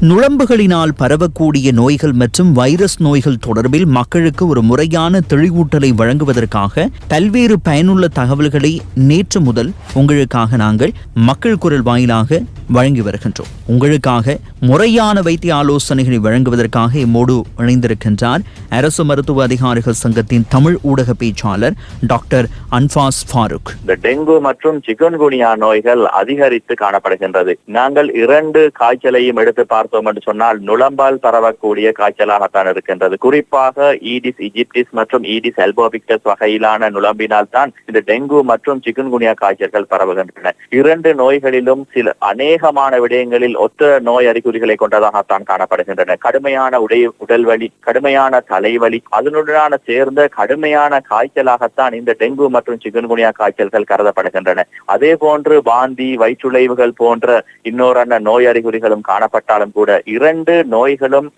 நுழம்புகளினால் பரவக்கூடிய நோய்கள் மற்றும் வைரஸ் நோய்கள் தொடர்பில் மக்களுக்கு ஒரு முறையான தெளிவூட்டலை வழங்குவதற்காக பல்வேறு பயனுள்ள தகவல்களை நேற்று முதல் உங்களுக்காக நாங்கள் மக்கள் குரல் வாயிலாக வழங்கி வருகின்றோம். உங்களுக்காக முறையான வைத்திய ஆலோசனைகளை வழங்குவதற்காக இம்மோடு இணைந்திருக்கின்றார் அரசு மருத்துவ அதிகாரிகள் சங்கத்தின் தமிழ் ஊடக பேச்சாளர் டாக்டர் அன்பாஸ் ஃபாரூக். இந்த டெங்கு மற்றும் சிக்கன்குனியா நோய்கள் அதிகரித்து காணப்படுகின்றது. நாங்கள் இரண்டு காய்ச்சலையும் எடுத்து பார்த்தோம் என்று சொன்னால் நுழம்பால் பரவக்கூடிய காய்ச்சலாகத்தான் இருக்கின்றது. குறிப்பாக ஈடிஸ் இஜிப்டிஸ் மற்றும் ஈடிஸ் அல்போபிக்டஸ் வகையிலான நுழம்பினால் தான் இந்த டெங்கு மற்றும் சிக்கன்குனியா காய்ச்சல்கள் பரவுகின்றன. இரண்டு நோய்களிலும் சில அநேகமான விடயங்களில் ஒத்த நோய் அறிகுறிகளை கொண்டதாகத்தான் காணப்படுகின்றன. கடுமையான உடை உடல் வலி கடுமையான தலைவலி அதனுடனான சேர்ந்த கடுமையான காய்ச்சலாகத்தான் இந்த டெங்கு மற்றும் சிக்கன்குனியா காய்ச்சல்கள் கருதப்படுகின்றன. அதே போன்று வாந்தி வயிற்றுளைவுகள் போன்ற இன்னொரு நோய் அறிகுறிகளும் காணப்பட்டாலும் கூட இரண்டு நோய்களும்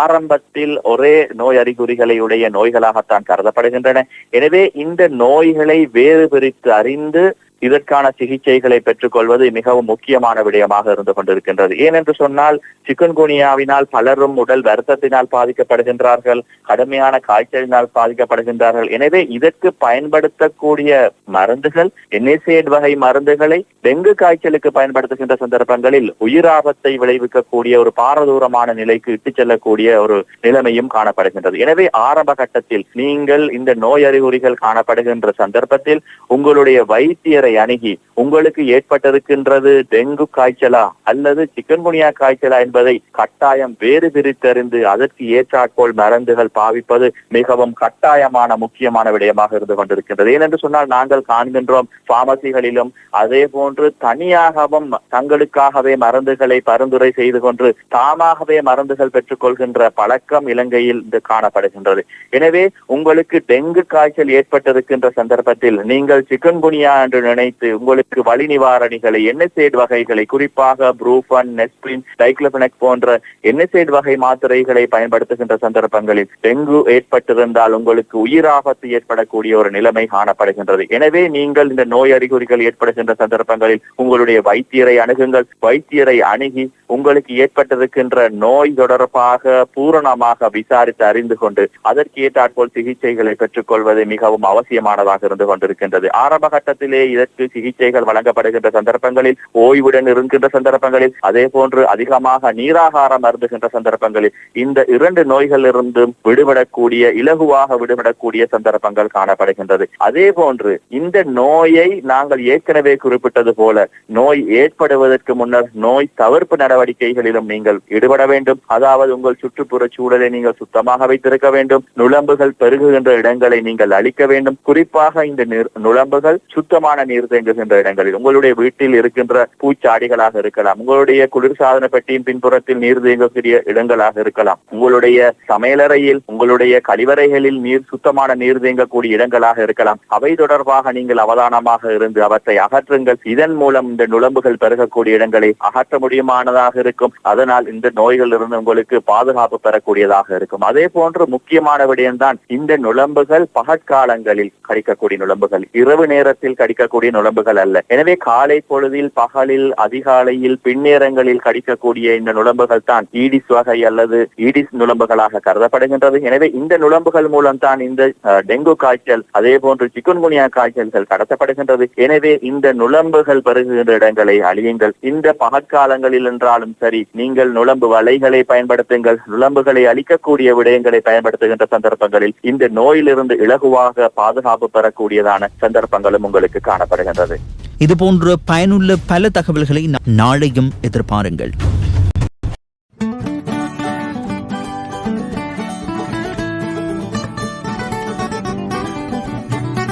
ஆரம்பத்தில் ஒரே நோய் அறிகுறிகளை உடைய நோய்களாகத்தான் கருதப்படுகின்றன. எனவே இந்த நோய்களை வேறு பிரித்து அறிந்து இதற்கான சிகிச்சைகளை பெற்றுக்கொள்வது மிகவும் முக்கியமான விடயமாக இருந்து கொண்டிருக்கின்றது. ஏனென்று சொன்னால் சிக்கன்குனியாவினால் பலரும் உடல் வருத்தத்தினால் பாதிக்கப்படுகின்றார்கள் கடுமையான காய்ச்சலினால் பாதிக்கப்படுகின்றார்கள். எனவே இதற்கு பயன்படுத்தக்கூடிய மருந்துகள் என்எஸ்ஏட் வகை மருந்துகளை டெங்கு காய்ச்சலுக்கு பயன்படுத்துகின்ற சந்தர்ப்பங்களில் உயிராபத்தை விளைவிக்கக்கூடிய ஒரு பாரதூரமான நிலைக்கு இட்டுச் செல்லக்கூடிய ஒரு நிலைமையும் காணப்படுகின்றது. எனவே ஆரம்ப கட்டத்தில் நீங்கள் இந்த நோய் அறிகுறிகள் காணப்படுகின்ற சந்தர்ப்பத்தில் உங்களுடைய வைத்தியர் அணுகி உங்களுக்கு ஏற்பட்டிருக்கின்றது டெங்கு காய்ச்சலா அல்லது சிக்கன்குனியா காய்ச்சலா என்பதை கட்டாயம் வேறு பிரித்தறிந்து அதற்கு ஏற்றாற்போல் மருந்துகள் பாவிப்பது மிகவும் கட்டாயமான முக்கியமான விடயமாக இருந்து கொண்டிருக்கின்றது. ஏனென்று சொன்னால் நாங்கள் காண்கின்றோம் பார்மசிகளிலும் அதே போன்று தனியாகவும் தங்களுக்காகவே மருந்துகளை பரிந்துரை செய்து கொண்டு தாமாகவே மருந்துகள் பெற்றுக்கொள்கின்ற பழக்கம் இலங்கையில் காணப்படுகின்றது. எனவே உங்களுக்கு டெங்கு காய்ச்சல் ஏற்பட்டிருக்கின்ற சந்தர்ப்பத்தில் நீங்கள் சிக்கன்குனியா என்று நினைத்து உங்களுக்கு வலி நிவாரணிகளை என்எஸ்ஏட் வகைகளை குறிப்பாக ப்ரூஃபன் நெஸ்பிரின் டைக்ளோபெனக் போன்ற என்எஸ்ஏட் வகை மாத்திரைகளை பயன்படுத்துகின்ற சந்தர்ப்பங்களில் டெங்கு ஏற்பட்டிருந்தால் உங்களுக்கு உயிராபத்து ஏற்படக்கூடிய ஒரு நிலைமை காணப்படுகின்றது. எனவே நீங்கள் இந்த நோய் அறிகுறிகள் ஏற்படுகின்ற சந்தர்ப்பங்களில் உங்களுடைய வைத்தியரை அணுகுங்கள். வைத்தியரை அணுகி உங்களுக்கு ஏற்பட்டிருக்கின்ற நோய் தொடர்பாக பூரணமாக விசாரித்து அறிந்து கொண்டு அதற்கு ஏற்றாற்போல் சிகிச்சைகளை பெற்றுக்கொள்வது மிகவும் அவசியமானதாக இருந்து கொண்டிருக்கின்றது. ஆரம்ப கட்டத்திலே இதற்கு சிகிச்சைகள் வழங்கப்படுகின்ற சந்தர்ப்பங்களில் ஓய்வுடன் இருக்கின்ற சந்தர்ப்பங்களில் அதே போன்று அதிகமாக நீராகாரம் அருந்துகின்ற சந்தர்ப்பங்களில் இந்த இரண்டு நோய்களிலிருந்தும் விடுபடக்கூடிய இலகுவாக விடுபடக்கூடிய சந்தர்ப்பங்கள் காணப்படுகின்றது. அதே போன்று இந்த நோயை நாங்கள் ஏற்கனவே குறிப்பிட்டது போல நோய் ஏற்படுவதற்கு முன்னர் நோய் தவிர்ப்பு நடவடிக்கைகளிலும் நீங்கள் ஈடுபட வேண்டும். அதாவது உங்கள் சுற்றுப்புற சூழலை நீங்கள் சுத்தமாக வைத்திருக்க வேண்டும். நுழம்புகள் பெருகுகின்ற இடங்களை நீங்கள் அழிக்க வேண்டும். குறிப்பாக இந்த நுழம்புகள் சுத்தமான நீர் தேங்குகின்ற இடங்களில்? உங்களுடைய வீட்டில் இருக்கின்ற பூச்சாடிகளாக இருக்கலாம். உங்களுடைய குளிர்சாதன பெட்டியின் பின்புறத்தில் நீர் தேங்கக்கூடிய இடங்களாக இருக்கலாம். உங்களுடைய சமையலறையில் உங்களுடைய கழிவறைகளில் நீர் சுத்தமான நீர் தேங்கக்கூடிய இடங்களாக இருக்கலாம். அவை தொடர்பாக நீங்கள் அவதானமாக இருந்து அவற்றை அகற்றுங்கள். இதன் மூலம் இந்த நுழம்புகள் பெருகக்கூடிய இடங்களை அகற்ற முடியுமானதாக இருக்கும். அதனால் இந்த நோய்கள் இருந்து உங்களுக்கு பாதுகாப்பு பெறக்கூடியதாக இருக்கும். அதே போன்று முக்கியமான விடயம்தான் இந்த நுழம்புகள் பகற்காலங்களில் கடிக்கக்கூடிய நுழம்புகள். இரவு நேரத்தில் கடிக்கக்கூடிய நுளம்புகள் அல்ல. எனவே காலை பொழுதில் பகலில் அதிகாலையில் பின்னேரங்களில் கடிக்கக்கூடிய இந்த நுழம்புகள் தான் ஈடிஸ் வகை அல்லது ஈடிஸ் நுழம்புகளாக கருதப்படுகின்றது. எனவே இந்த நுழம்புகள் மூலம் தான் இந்த டெங்கு காய்ச்சல் அதே போன்று சிக்குன்குனியா காய்ச்சல்கள் கடத்தப்படுகின்றது. எனவே இந்த நுழம்புகள் பெருகுகின்ற இடங்களை அழியுங்கள். இந்த பகற்காலங்களில் என்றாலும் சரி நீங்கள் நுழம்பு வலைகளை பயன்படுத்துங்கள். நுழம்புகளை அழிக்கக்கூடிய விடயங்களை பயன்படுத்துகின்ற சந்தர்ப்பங்களில் இந்த நோயிலிருந்து இலகுவாக பாதுகாப்பு பெறக்கூடியதான சந்தர்ப்பங்களும் உங்களுக்கு காணப்படும் காணப்படுகின்றது இதுபோன்ற பயனுள்ள பல தகவல்களை நாளையும் எதிர்பாருங்கள்.